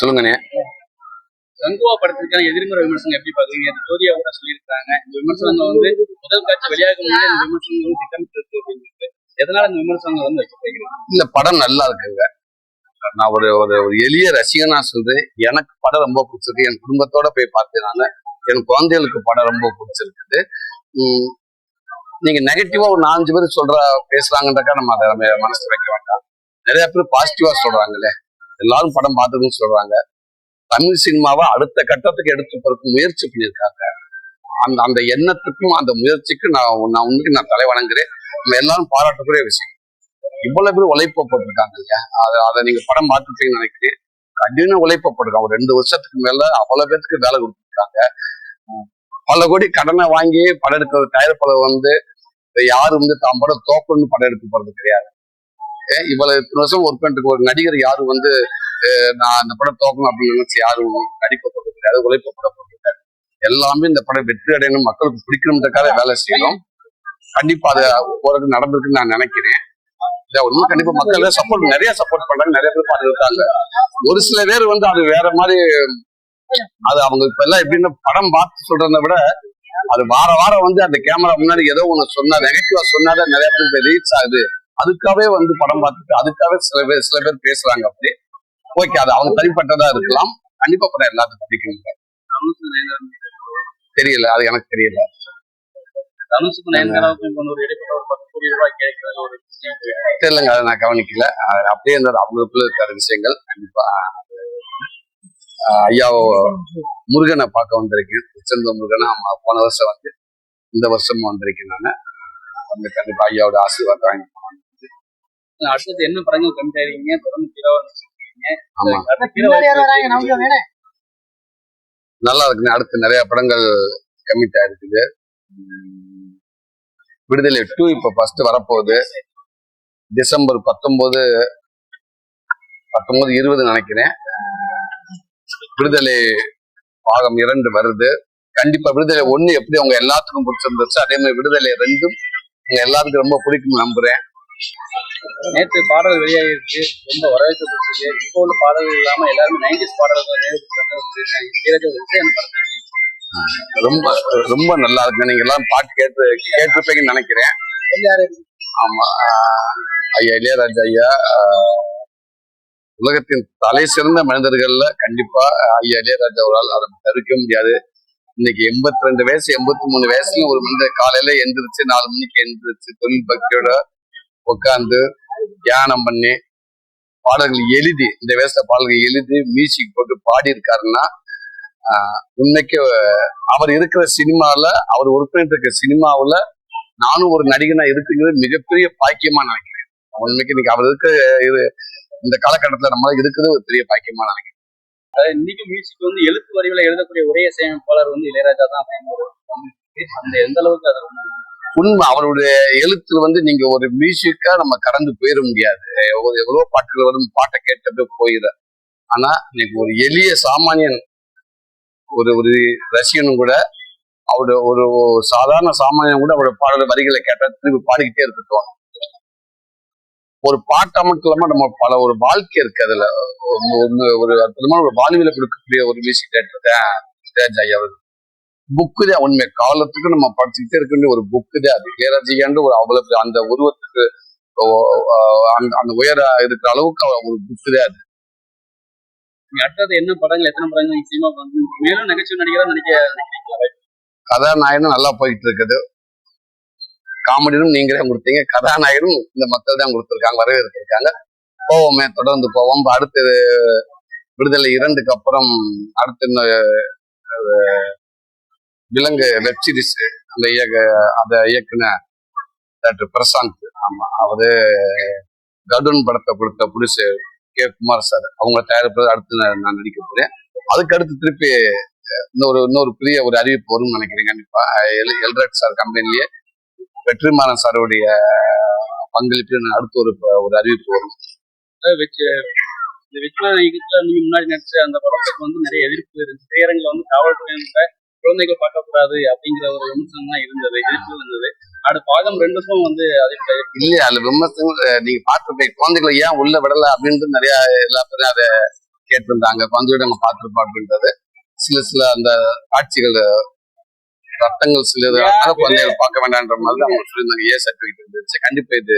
சொல்லுங்கண்ணே. கங்குவா படத்துக்கான எதிர்மறை விமர்சனம் எப்படி பாக்குறீங்க ஜோதியா கூட சொல்லியிருக்காங்க இந்த விமர்சனங்கள் வந்து முதல் காட்சி வெளியாக முன்னாடி இந்த வந்து திட்டமிட்டு அப்படின்னு எதனால இந்த விமர்சனங்கள் வந்து வச்சிருக்கீங்க இந்த படம் நல்லா இருக்குங்க. நான் ஒரு ஒரு எளிய ரசிகனா சொல்றேன். எனக்கு படம் ரொம்ப பிடிச்சிருக்கு. என் குடும்பத்தோட போய் பார்த்தேன் நான். என் குழந்தைகளுக்கு படம் ரொம்ப பிடிச்சிருக்குது. நீங்க நெகட்டிவா ஒரு நாலஞ்சு பேர் சொல்ற பேசுறாங்கன்றக்கா நம்ம அதை நம்ம மனசுல வைக்க வேண்டாம். நிறைய பேர் பாசிட்டிவா சொல்றாங்களே. எல்லாரும் படம் பார்த்ததுன்னு சொல்றாங்க. தமிழ் சினிமாவை அடுத்த கட்டத்துக்கு எடுத்து போறதுக்கு முயற்சி பண்ணியிருக்காங்க. அந்த அந்த எண்ணத்துக்கும் அந்த முயற்சிக்கு நான் நான் உண்மைக்கு நான் தலை வணங்குறேன். எல்லாரும் பாராட்டக்கூடிய விஷயம். இவ்வளவு பேர் உழைப்ப போட்டிருக்காங்க இல்லையா? அதை அதை நீங்க படம் பார்த்துருப்பீங்கன்னு நினைக்கிறேன். கடின உழைப்ப போட்டிருக்காங்க. ஒரு ரெண்டு வருஷத்துக்கு மேல அவ்வளவு பேருக்கு வேலை கொடுத்துருக்காங்க. பல கோடி கடனை வாங்கி படம் எடுக்கிற தயாரிப்பாளர் வந்து யாரு வந்து தான் படம் தோக்கணும்னு படம் எடுக்க போறது கிடையாது. இவ்வளவு இத்தனை வருஷம் ஒர்க் பண்ணிட்டு ஒரு நடிகர் யாரும் வந்து நான் அந்த படம் தோக்கணும் அப்படின்னு நினைச்சு யாரும் நடிக்க போறது கிடையாது உழைப்ப போட போட்டிருக்காரு எல்லாமே இந்த படம் வெற்றி அடையணும் மக்களுக்கு பிடிக்கணுன்றக்காக வேலை செய்யணும். கண்டிப்பா அது போறது நடந்திருக்குன்னு நான் நினைக்கிறேன். இதை கண்டிப்பா மக்கள் சப்போர்ட் நிறைய சப்போர்ட் பண்றாங்க நிறைய பேர் பாத்துருக்காங்க ஒரு சில பேர் வந்து அது வேற மாதிரி அது அவங்க இப்ப எல்லாம் எப்படின்னா படம் பார்த்து சொல்றதை விட அது வார வாரம் வந்து அந்த கேமரா முன்னாடி ஏதோ ஒண்ணு சொன்னா நெகட்டிவா சொன்னாதான் நிறைய பேருக்கு ரீச் ஆகுது. அதுக்காகவே வந்து படம் பார்த்துட்டு அதுக்காகவே சில பேர் சில பேர் பேசுறாங்க அப்படி ஓகே அது அவங்க தனிப்பட்டதா இருக்கலாம். கண்டிப்பா படம் எல்லாத்துக்கும் நயன்தாரா? தெரியல அது எனக்கு தெரியல. தனுஷுக்கு தெரியலங்க அதை நான் கவனிக்கல. அப்படியே இருந்தது அவங்களுக்குள்ள இருக்கிற விஷயங்கள் கண்டிப்பா. ஐயா முருகனை பார்க்க வந்திருக்கேன். திருச்செந்த முருகனை போன வருஷம் வந்து இந்த வருஷமும் வந்திருக்கேன் நான். வந்து கண்டிப்பா ஐயாவோட ஆசீர்வாதம் வாங்கி அடுத்தது என்ன படங்கள் கமிட் ஆயிருக்கீங்க? தொடர்ந்து ஹீரோவா நடிச்சிருக்கீங்க நல்லா இருக்குங்க அடுத்து நிறைய படங்கள் கமிட் ஆயிருக்குது. உம் விடுதலை டூ இப்ப ஃபர்ஸ்ட் வரப்போகுது. டிசம்பர் பத்தொன்பது பத்தொன்பது இருபது நினைக்கிறேன். விடுதலை பாகம் இரண்டு வருது. கண்டிப்பா விடுதலை ஒண்ணு எப்படி அவங்க எல்லாத்துக்கும் பிடிச்சிருந்துச்சு. அதே மாதிரி விடுதலை ரெண்டும் உங்க எல்லாத்துக்கும் ரொம்ப பிடிக்கும் நம்புறேன். நேற்று பாடல் வெளியாகிருக்கு ரொம்ப வரவேற்கப்பட்டிருக்கு இப்போ உள்ள பாடல்கள் இல்லாம எல்லாருமே நைன்டிஸ் பாடல்கள் நேரத்துக்கு விஷயம் ரொம்ப ரொம்ப நல்லா இருக்கு நீங்க எல்லாம் பாட்டு கேட்டு கேட்டிருப்பீங்கன்னு நினைக்கிறேன். ஆமா. ஐயா இளையராஜா ஐயா ஆஹ் உலகத்தின் தலை சிறந்த மனிதர்கள்ல கண்டிப்பா ஐயா இளையராஜா அவரால் அதை தவிர்க்க முடியாது. இன்னைக்கு எண்பத்தி ரெண்டு வயசு எண்பத்தி மூணு வயசுல ஒரு மனிதர் காலையில எந்திரிச்சு நாலு மணிக்கு எந்திரிச்சு தொழில் பக்தியோட உட்காந்து தியானம் பண்ணி பாடல்கள் எழுதி இந்த வயசுல பாடல்கள் எழுதி மியூசிக் போட்டு பாடி இருக்காருன்னா அவர் இருக்கிற சினிமால அவர் ஒர்க் பண்ணிட்டு இருக்க சினிமாவுல நானும் ஒரு நடிகனா இருக்குங்கிறது மிகப்பெரிய பாக்கியமா நினைக்கிறேன். உண்மைக்கு இன்னைக்கு அவர் இருக்கிற இது இந்த காலகட்டத்துல நம்ம இருக்கிறது ஒரு பெரிய பாக்கியமா நினைக்கிறேன். இன்னைக்கு மியூசிக் வந்து எழுத்து வரிகளை எழுதக்கூடிய ஒரே இசையமைப்பாளர் வந்து இளையராஜா தான் ஒரு அந்த எந்த அளவுக்கு அது உண்மை அவருடைய எழுத்துல வந்து நீங்க ஒரு மியூசிக்கா நம்ம கடந்து போயிட முடியாது. எவ்வளவு எவ்வளவு பாட்டுகள் வரும் பாட்டை கேட்டது போயிட. ஆனா இன்னைக்கு ஒரு எளிய சாமானியன் ஒரு ஒரு ரசிகனும் கூட அவரோட ஒரு சாதாரண சாமானியன் கூட அவரோட பாடல வரிகளை கேட்டா திரும்பி பாடிக்கிட்டே இருக்கட்டும் ஒரு பாட்டா மட்டும் இல்லாம நம்ம பல ஒரு வாழ்க்கை இருக்கு அதுல. ஒண்ணு- ஒரு அற்புதமான ஒரு வாழ்வியல கொடுக்கக்கூடிய ஒரு மியூசிக் டேரக்டர் ஐயா அவர்கள். புக்கு தான். உண்மை காலத்துக்கு நம்ம படிச்சுக்கிட்டே இருக்க வேண்டிய ஒரு புக்கு தான் அது. இளையராஜியாண்டு ஒரு அவ்வளவு அந்த உருவத்துக்கு அந்த உயர இருக்கிற அளவுக்கு ஒரு புக்கு தான் அது. அடுத்தது என்ன படங்கள் எத்தனை படங்கள் நிச்சயமா மேலும் நகைச்சுவை நடிகரா நினைக்கிறீங்களா? கதாநாயகனும் நல்லா போயிட்டு இருக்குது காமெடியும் நீங்களே கொடுத்தீங்க. கதாநாயகனும் இந்த மக்கள் தான் கொடுத்துருக்காங்க வரவேற்கிருக்காங்க. போவோமே தொடர்ந்து போவோம். இப்ப அடுத்து விடுதலை இரண்டுக்கு அப்புறம் அடுத்து விலங்கு வெப் சீரிஸ் அந்த இயக்க அதை இயக்குன டாக்டர் பிரசாந்த். ஆமா அவரு கடுன் படத்தை கொடுத்த புதுசு கே குமார் சார் அவங்க தயாரிப்பது அடுத்து நான் நடிக்க போறேன். அதுக்கு அடுத்து திருப்பி இன்னொரு இன்னொரு பெரிய ஒரு அறிவிப்பு வரும்னு நினைக்கிறேன் கண்டிப்பா. எல் எல்ராட் சார் கம்பெனிலேயே வெற்றிமாறன் சாருடைய பங்களிப்பு அடுத்து ஒரு ஒரு அறிவிப்பு வரும். இந்த வெற்றிமாறன் நீங்க முன்னாடி நடிச்ச அந்த படத்துக்கு வந்து நிறைய எதிர்ப்பு இருந்துச்சு திரையரங்கில் வந்து காவல்துறை குழந்தைகள் பார்க்கக்கூடாது அப்படிங்கிற ஒரு விமர்சனம் தான் இருந்தது எதிர்ப்பு இருந்தது. அடுத்த பாகம் ரெண்டுக்கும் வந்து அதே இல்லையா அதுல விமர்சனம் நீங்க பார்த்து குழந்தைகளை ஏன் உள்ள விடல அப்படின்ட்டு நிறைய எல்லா பேரும் அதை கேட்டிருந்தாங்க. குழந்தையோட நம்ம பார்த்துருப்போம் அப்படின்றது. சில சில அந்த காட்சிகள் ரத்தங்கள் சில குழந்தைகள் பார்க்க வேண்டாம்ன்ற மாதிரி அவங்க சொல்லியிருந்தாங்க. ஏ சர்டிஃபிகேட் இருந்துச்சு கண்டிப்பா இது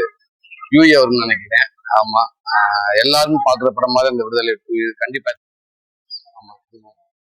யூஏ வரும்னு நினைக்கிறேன். ஆமா. எல்லாரும் பாக்குற படமா தான் இந்த விடுதலை கண்டிப்பா